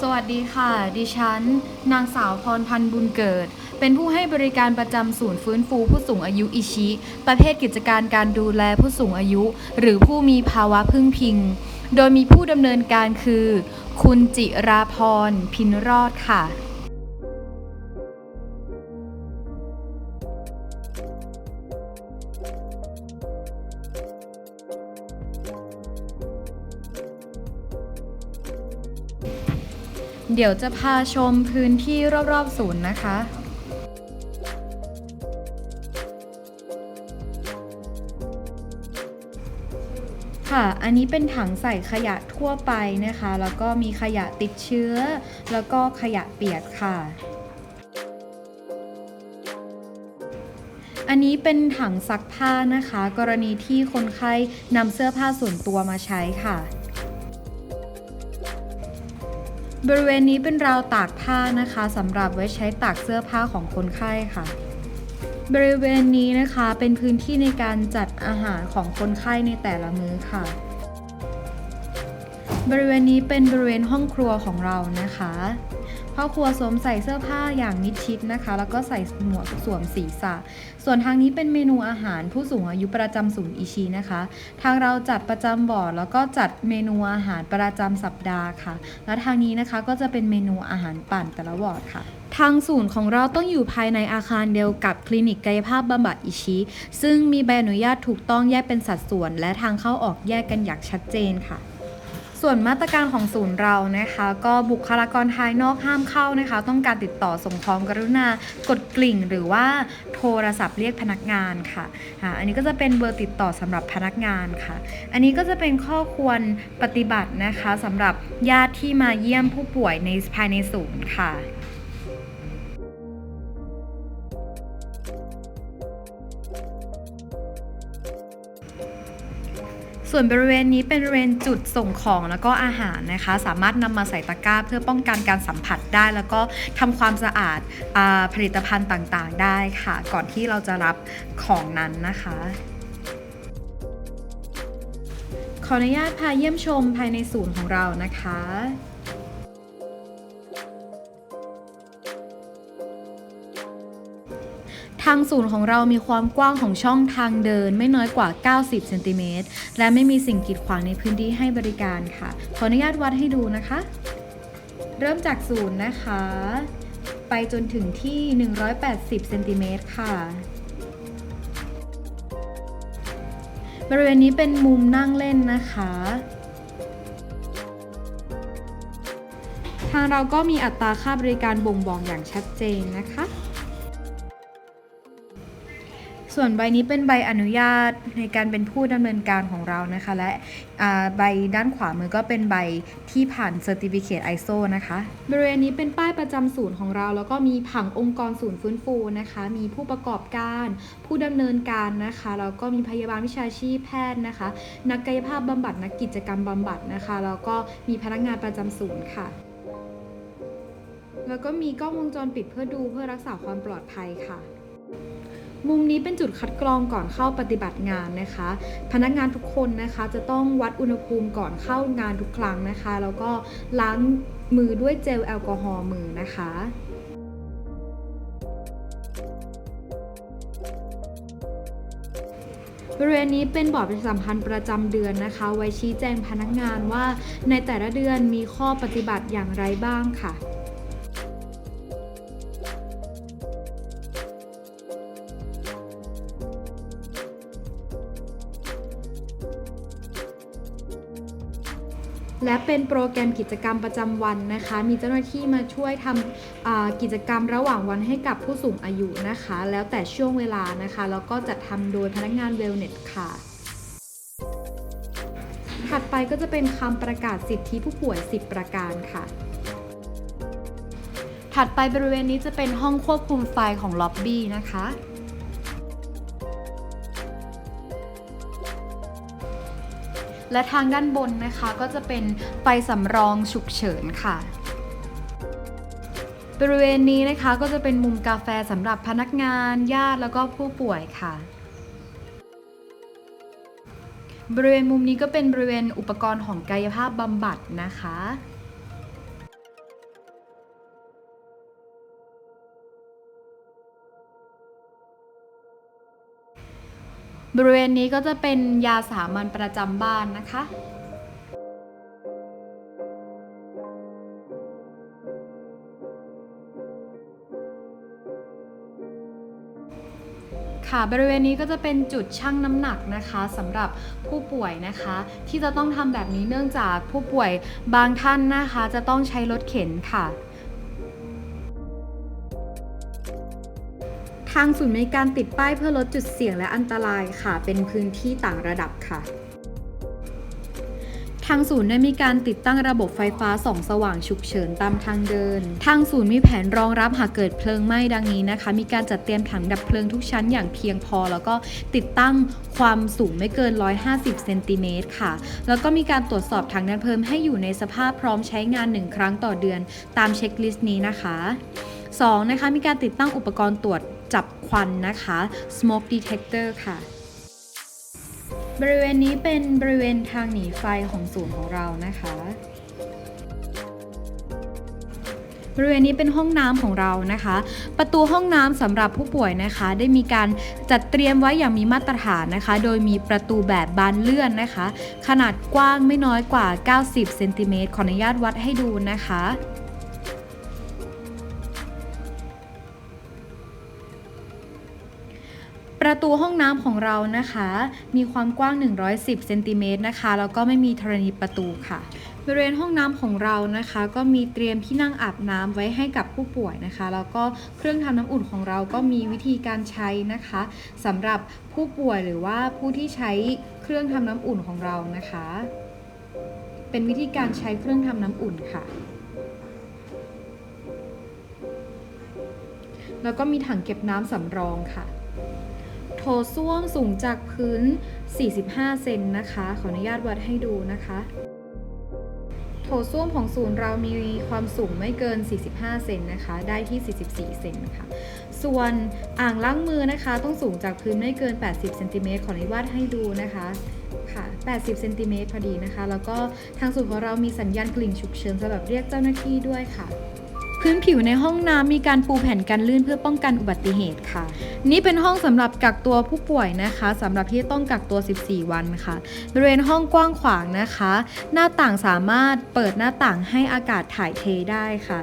สวัสดีค่ะ ดิฉัน นางสาวพรพันธ์บุญเกิด เป็นผู้ให้บริการประจำศูนย์ฟื้นฟูผู้สูงอายุอิชิ ประเภทกิจการการดูแลผู้สูงอายุ หรือผู้มีภาวะพึ่งพิง โดยมีผู้ดำเนินการคือ คุณจิราพร พินรอดค่ะ เดี๋ยวจะพาชมพื้นที่รอบๆศูนย์นะคะค่ะ อันนี้เป็นถังใส่ขยะทั่วไปนะคะ แล้วก็มีขยะติดเชื้อ แล้วก็ขยะเปียกค่ะ อันนี้เป็นถังซักผ้านะคะ กรณีที่คนไข้นำเสื้อผ้าส่วนตัวมาใช้ค่ะ บริเวณนี้เป็นราวตากผ้านะคะสำหรับไว้ใช้ตากเสื้อผ้าของคนไข้ค่ะ บริเวณนี้นะคะเป็นพื้นที่ในการจัดอาหารของคนไข้ในแต่ละมื้อค่ะ บริเวณนี้เป็นบริเวณห้องครัวของเรานะคะ พ่อครัวสวมใส่เสื้อผ้าอย่างมิดชิดนะคะ แล้วก็ใส่หมวกสวมศีรษะ ส่วนทางนี้เป็นเมนูอาหารผู้สูงอายุประจำศูนย์อิชินะคะ ทางเราจัดประจำบอร์ดแล้วก็จัดเมนูอาหารประจำสัปดาห์ค่ะ และทางนี้นะคะก็จะเป็นเมนูอาหารปั่นแต่ละวอร์ดค่ะทางศูนย์ของเราต้องอยู่ภายในอาคารเดียวกับคลินิกกายภาพบำบัดอิชิ ซึ่งมีใบอนุญาตถูกต้องแยกเป็นสัดส่วน และทางเข้าออกแยกกันอย่างชัดเจนค่ะ ส่วนมาตรการของศูนย์เรานะคะ ก็บุคลากรภายนอกห้ามเข้านะคะ ต้องการติดต่อส่งของกรุณากดกลิ่ง หรือว่าโทรศัพท์เรียกพนักงานค่ะอันนี้ก็จะเป็นเบอร์ติดต่อสำหรับพนักงานค่ะ อันนี้ก็จะเป็นข้อควรปฏิบัตินะคะสำหรับญาติที่มาเยี่ยมผู้ป่วยในภายในศูนย์ค่ะ ส่วนบริเวณนี้เป็นบริเวณจุดส่งของแล้วก็อาหารนะคะ สามารถนำมาใส่ตะกร้า เพื่อป้องกันการสัมผัสได้ แล้วก็ทำความสะอาดอาผลิตภัณฑ์ต่างๆ ได้ค่ะ ก่อนที่เราจะรับของนั้นนะคะขออนุญาตพาเยี่ยมชมภายในศูนย์ของเรานะคะ ทางศูนย์ของเรามีความกว้างของช่องทางเดินไม่น้อยกว่า 90 เซนติเมตร และไม่มีสิ่งกีดขวางในพื้นที่ให้บริการค่ะ ขออนุญาตวัดให้ดูนะคะ เริ่มจากศูนย์นะคะ ไปจนถึงที่ 180 เซนติเมตรค่ะบริเวณนี้เป็นมุมนั่งเล่นนะคะ ทางเราก็มีอัตราค่าบริการบ่งบอกอย่างชัดเจนนะคะ ส่วนใบนี้เป็นใบอนุญาตในการเป็นผู้ดำเนินการของเรานะคะ และใบด้านขวามือก็เป็นใบที่ผ่าน Certificate ISO นะคะ บริเวณนี้เป็นป้ายประจำศูนย์ของเรา แล้วก็มีผังองค์กรศูนย์ฟื้นฟูนะคะ มีผู้ประกอบการ ผู้ดำเนินการนะคะ แล้วก็มีพยาบาลวิชาชีพแพทย์นะคะ นักกายภาพบำบัด นักกิจกรรมบำบัดนะคะ แล้วก็มีพนักงานประจำศูนย์ค่ะ แล้วก็มีกล้องวงจรปิดเพื่อดูเพื่อรักษาความปลอดภัยค่ะ มุมนี้เป็นจุดคัดกรองก่อนเข้าปฏิบัติงานนะคะ พนักงานทุกคนนะคะ จะต้องวัดอุณหภูมิก่อนเข้างานทุกครั้งนะคะ แล้วก็ล้างมือด้วยเจลแอลกอฮอล์มือนะคะบริเวณนี้เป็นบอร์ดประชาสัมพันธ์ประจำเดือนนะคะ ไว้ชี้แจงพนักงานว่าในแต่ละเดือนมีข้อปฏิบัติอย่างไรบ้างค่ะ และเป็นโปรแกรมกิจกรรมประจำวันนะคะ มีเจ้าหน้าที่มาช่วยทำอ่ากิจกรรมระหว่างวันให้กับผู้สูงอายุนะคะ แล้วแต่ช่วงเวลานะคะ แล้วก็จัดทำโดยพนักงานเวลเนสค่ะถัดไปก็จะเป็นคำประกาศสิทธิผู้ป่วย 10 ประการค่ะ ถัดไปบริเวณนี้จะเป็นห้องควบคุมไฟของล็อบบี้นะคะ และทางด้านบนนะคะก็จะเป็นไฟสำรองฉุกเฉินค่ะ บริเวณนี้นะคะก็จะเป็นมุมกาแฟสำหรับพนักงานญาติแล้วก็ผู้ป่วยค่ะบริเวณมุมนี้ก็เป็นบริเวณอุปกรณ์ของกายภาพบำบัดนะคะ บริเวณนี้ก็จะเป็นยาสามัญประจำบ้านนะคะค่ะบริเวณนี้ก็จะเป็นจุดชั่งน้ำหนักนะคะสำหรับผู้ป่วยนะคะ ที่จะต้องทำแบบนี้เนื่องจากผู้ป่วยบางท่านนะคะ จะต้องใช้รถเข็นค่ะางศูนย์มีการติดป้ายเพื่อลดจุดเสี่ยงและอันตรายค่ะ เป็นพื้นที่ต่างระดับค่ะ ทางศูนย์ได้มีการติดตั้งระบบไฟฟ้าส่องสว่างฉุกเฉินตามทางเดิน ทางศูนย์มีแผนรองรับหากเกิดเพลิงไหม้ดังนี้นะคะ มีการจัดเตรียมถังดับเพลิงทุกชั้นอย่างเพียงพอ แล้วก็ติดตั้งความสูงไม่เกิน 150 เซนติเมตรค่ะ แล้วก็มีการตรวจสอบถังดับเพลิงให้อยู่ในสภาพพร้อมใช้งาน1ครั้งต่อเดือน ตามเช็คลิสต์นี้นะคะ 2. นะคะมีการติดตั้งอุปกรณ์ตรวจ จับควันนะคะ smoke detector ค่ะบริเวณนี้เป็นบริเวณทางหนีไฟของศูนย์ของเรานะคะ บริเวณนี้เป็นห้องน้ำของเรานะคะ ประตูห้องน้ำสำหรับผู้ป่วยนะคะ ได้มีการจัดเตรียมไว้อย่างมีมาตรฐานนะคะ โดยมีประตูแบบบานเลื่อนนะคะ ขนาดกว้างไม่น้อยกว่า 90 เซนติเมตรขออนุญาตวัดให้ดูนะคะ ประตูห้องน้ำของเรานะคะ มีความกว้าง 110เซนติเมตรนะคะ แล้วก็ไม่มีธรณีประตูค่ะ บริเวณห้องน้ำของเรานะคะ ก็มีเตรียมที่นั่งอาบน้ำไว้ให้กับผู้ป่วยนะคะ แล้วก็เครื่องทำน้ำอุ่นของเราก็มีวิธีการใช้นะคะสำหรับผู้ป่วยหรือว่าผู้ที่ใช้เครื่องทำน้ำอุ่นของเรานะคะ เป็นวิธีการใช้เครื่องทำน้ำอุ่นค่ะแล้วก็มีถังเก็บน้ำสำรองค่ะ ถส้วมสูงจากพื้น 45 เซนนะคะ ขออนุญาตวัดให้ดูนะคะ โถส้วมของศูนย์เรามีความสูงไม่เกิน 45 เซนนะคะ ได้ที่ 44 เซนนะคะ ส่วนอ่างล้างมือนะคะ ต้องสูงจากพื้นไม่เกิน 80 เซนติเมตร ขออนุญาตให้ดูนะคะค่ะ 80 เซนติเมตรพอดีนะคะ แล้วก็ทางศูนย์ของเรามีสัญญาณกลิ่งฉุกเฉินสำหรับเรียกเจ้าหน้าที่ด้วยค่ะ พื้นผิวในห้องน้ำมีการปูแผ่นกันลื่นเพื่อป้องกันอุบัติเหตุค่ะ นี่เป็นห้องสำหรับกักตัวผู้ป่วยนะคะสำหรับที่ต้องกักตัว 14 วันค่ะบริเวณห้องกว้างขวางนะคะ หน้าต่างสามารถเปิดหน้าต่างให้อากาศถ่ายเทได้ค่ะ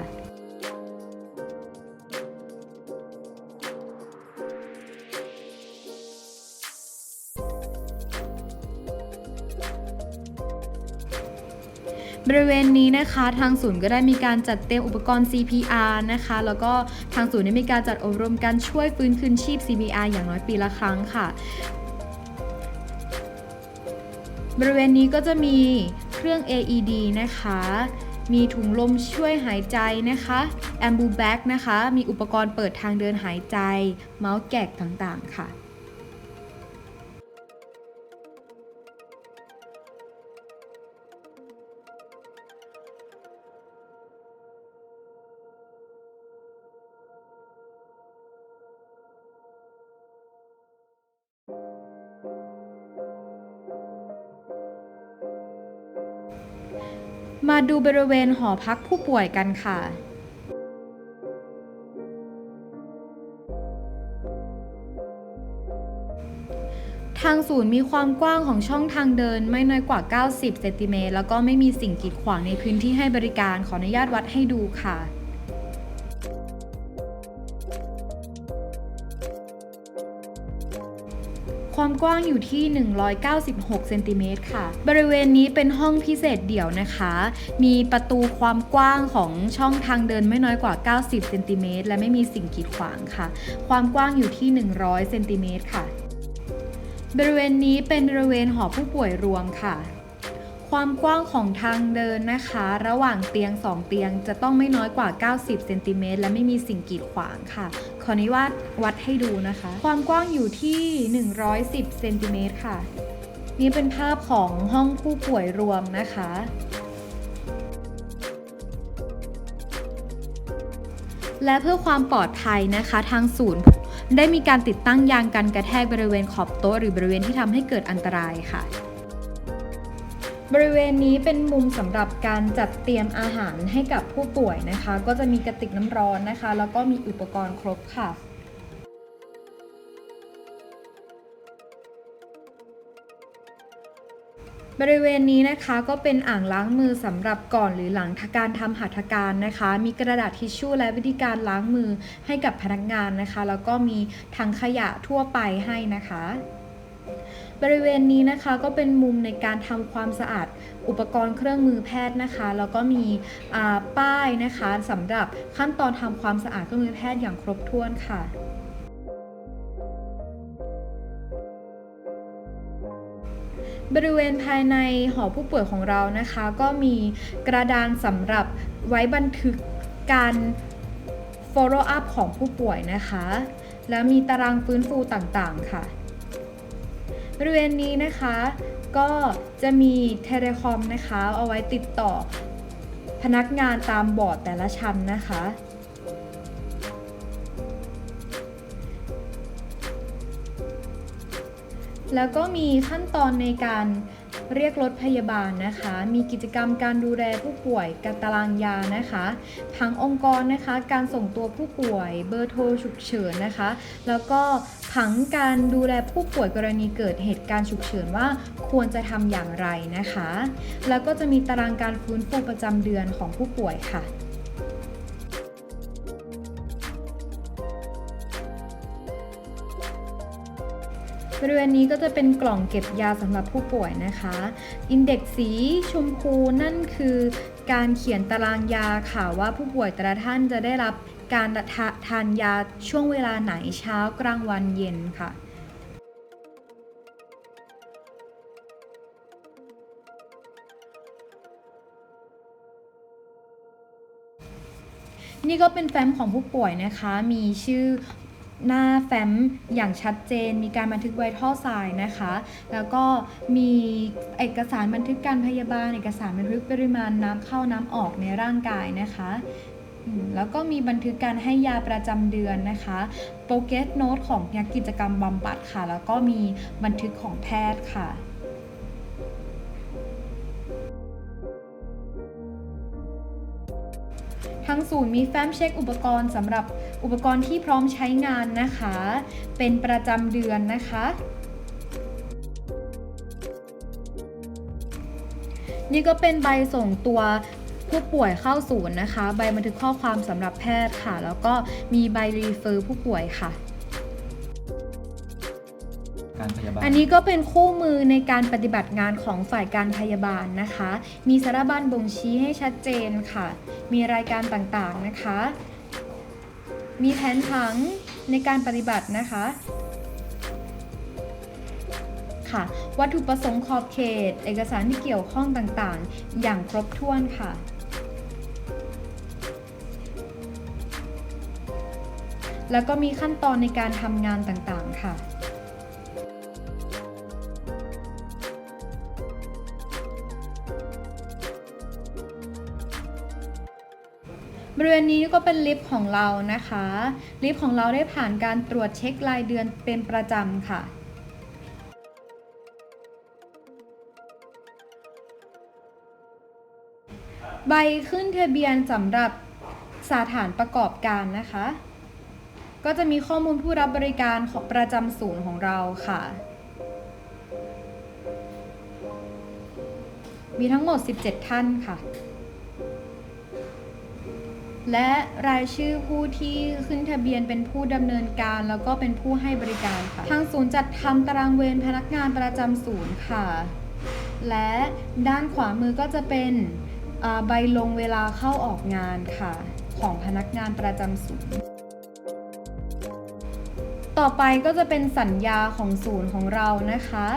บริเวณนี้นะคะทางศูนย์ก็ได้มีการจัดเตรียมอุปกรณ์ CPR นะคะ แล้วก็ทางศูนย์ได้มีการจัดอบรมการช่วยฟื้นคืนชีพ CPR อย่างน้อยปีละครั้งค่ะ บริเวณนี้ก็จะมีเครื่อง AED นะคะ มีถุงลมช่วยหายใจนะคะ a m b u b a g นะคะ มีอุปกรณ์เปิดทางเดินหายใจ เมาส์แกกต่างๆ ค่ะ มาดูบริเวณหอพักผู้ป่วยกันค่ะ ทางศูนย์มีความกว้างของช่องทางเดินไม่น้อยกว่า 90 เซนติเมตรแล้วก็ไม่มีสิ่งกีดขวางในพื้นที่ให้บริการขออนุญาตวัดให้ดูค่ะ ความกว้างอยู่ที่ 196เซนติเมตรค่ะ บริเวณนี้เป็นห้องพิเศษเดี่ยวนะคะ มีประตูความกว้างของช่องทางเดินไม่น้อยกว่า 90เซนติเมตรและไม่มีสิ่งกีดขวางค่ะ ความกว้างอยู่ที่ 100เซนติเมตรค่ะ บริเวณนี้เป็นบริเวณหอผู้ป่วยรวมค่ะ ความกว้างของทางเดินนะคะ ระหว่างเตียง 2 เตียงจะต้องไม่น้อยกว่า 90เซนติเมตรและไม่มีสิ่งกีดขวางค่ะ ขออนุญาตวัดให้ดูนะคะ ความกว้างอยู่ที่ 110เซนติเมตรค่ะ นี่เป็นภาพของห้องผู้ป่วยรวมนะคะและเพื่อความปลอดภัยนะคะทางศูนย์ ได้มีการติดตั้งยางกันกระแทกบริเวณขอบโต๊ะหรือบริเวณที่ทำให้เกิดอันตรายค่ะ บริเวณนี้เป็นมุมสำหรับการจัดเตรียมอาหารให้กับผู้ป่วยนะคะ ก็จะมีกระติกน้ำร้อนนะคะ แล้วก็มีอุปกรณ์ครบค่ะบริเวณนี้นะคะก็เป็นอ่างล้างมือสำหรับก่อนหรือหลังการทำหัตถการนะคะ มีกระดาษทิชชู่และวิธีการล้างมือให้กับพนักงานนะคะ แล้วก็มีถังขยะทั่วไปให้นะคะ บริเวณนี้นะคะก็เป็นมุมในการทำความสะอาดอุปกรณ์เครื่องมือแพทย์นะคะแล้วก็มีป้ายนะคะสำหรับขั้นตอนทำความสะอาดเครื่องมือแพทย์อย่างครบถ้วนค่ะบริเวณภายในหอผู้ป่วยของเรานะคะ ก็มีกระดานสำหรับไว้บันทึกการ follow up ของผู้ป่วยนะคะ แล้วมีตารางฟื้นฟูต่างๆค่ะ ริเวณนี้นะคะ ก็จะมีเทเลคอมนะคะ เอาไว้ติดต่อพนักงานตามบอร์ดแต่ละชั้นนะคะ แล้วก็มีขั้นตอนในการ เรียกรถพยาบาลนะคะ มีกิจกรรมการดูแลผู้ป่วยการตารางยานะคะผังองค์กรนะคะ การส่งตัวผู้ป่วย เบอร์โทรฉุกเฉินนะคะ แล้วก็ผังการดูแลผู้ป่วยกรณีเกิดเหตุการณ์ฉุกเฉินว่าควรจะทำอย่างไรนะคะ แล้วก็จะมีตารางการฟื้นฟูประจำเดือนของผู้ป่วยค่ะ บริเวณนี้ก็จะเป็นกล่องเก็บยาสำหรับผู้ป่วยนะคะ อินเด็กซ์สีชมพูนั่นคือการเขียนตารางยาค่ะว่าผู้ป่วยแต่ละท่านจะได้รับการทาทานยาช่วงเวลาไหนเช้ากลางวันเย็นค่ะนี่ก็เป็นแฟ้มของผู้ป่วยนะคะ มีชื่อ หน้าแฟ้มอย่างชัดเจน มีการบันทึกไวท่อสายนะคะ แล้วก็มีเอกสารบันทึกการพยาบาล เอกสารบันทึกปริมาณน้ำเข้าน้ำออกในร่างกายนะคะแล้วก็มีบันทึกการให้ยาประจำเดือนนะคะโปรเกสโน้ตของนักกิจกรรมบำบัดค่ะ แล้วก็มีบันทึกของแพทย์ค่ะ ทางศูนย์มีแฟ้มเช็คอุปกรณ์สำหรับอุปกรณ์ที่พร้อมใช้งานนะคะ เป็นประจำเดือนนะคะ นี่ก็เป็นใบส่งตัวผู้ป่วยเข้าศูนย์นะคะ ใบบันทึกข้อความสำหรับแพทย์ค่ะ แล้วก็มีใบรีเฟอร์ผู้ป่วยค่ะ บาลอันนี้ก็เป็นคู่มือในการปฏิบัติงานของฝ่ายการพยาบาลนะคะ มีสารบัญบ่งชี้ให้ชัดเจนค่ะ มีรายการต่างๆนะคะ มีแผนผังในการปฏิบัตินะคะค่ะวัตถุประสงค์ขอบเขต เอกสารที่เกี่ยวข้องต่างๆ อย่างครบถ้วนค่ะ แล้วก็มีขั้นตอนในการทำงานต่างๆ ค่ะ บริเวณนี้ก็เป็นลิฟต์ของเรานะคะ ลิฟต์ของเราได้ผ่านการตรวจเช็ครายเดือนเป็นประจำค่ะใบขึ้นทะเบียนสำหรับสถานประกอบการนะคะ ก็จะมีข้อมูลผู้รับบริการของประจำศูนย์ของเราค่ะ มีทั้งหมด 17 ท่านค่ะ และรายชื่อผู้ที่ขึ้นทะเบียนเป็นผู้ดำเนินการ แล้วก็เป็นผู้ให้บริการค่ะ ทางศูนย์จัดทำตารางเวรพนักงานประจำศูนย์ค่ะ และด้านขวามือก็จะเป็นใบลงเวลาเข้าออกงานค่ะ ของพนักงานประจำศูนย์ ต่อไปก็จะเป็นสัญญาของศูนย์ของเรานะคะ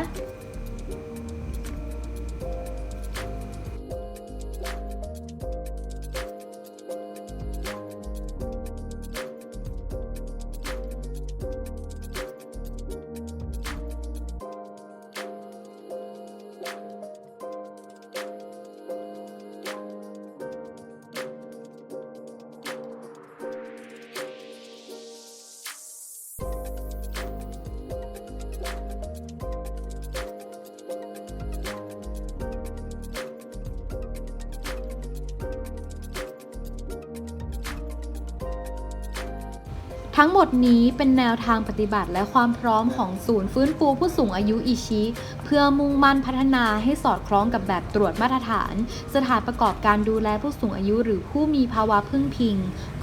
ทั้งหมดนี้เป็นแนวทางปฏิบัติและความพร้อมของศูนย์ฟื้นฟูผู้สูงอายุอิชิ เพื่อมุ่งมั่นพัฒนาให้สอดคล้องกับแบบตรวจมาตรฐาน สถานประกอบการดูแลผู้สูงอายุหรือผู้มีภาวะพึ่งพิง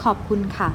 ขอบคุณค่ะ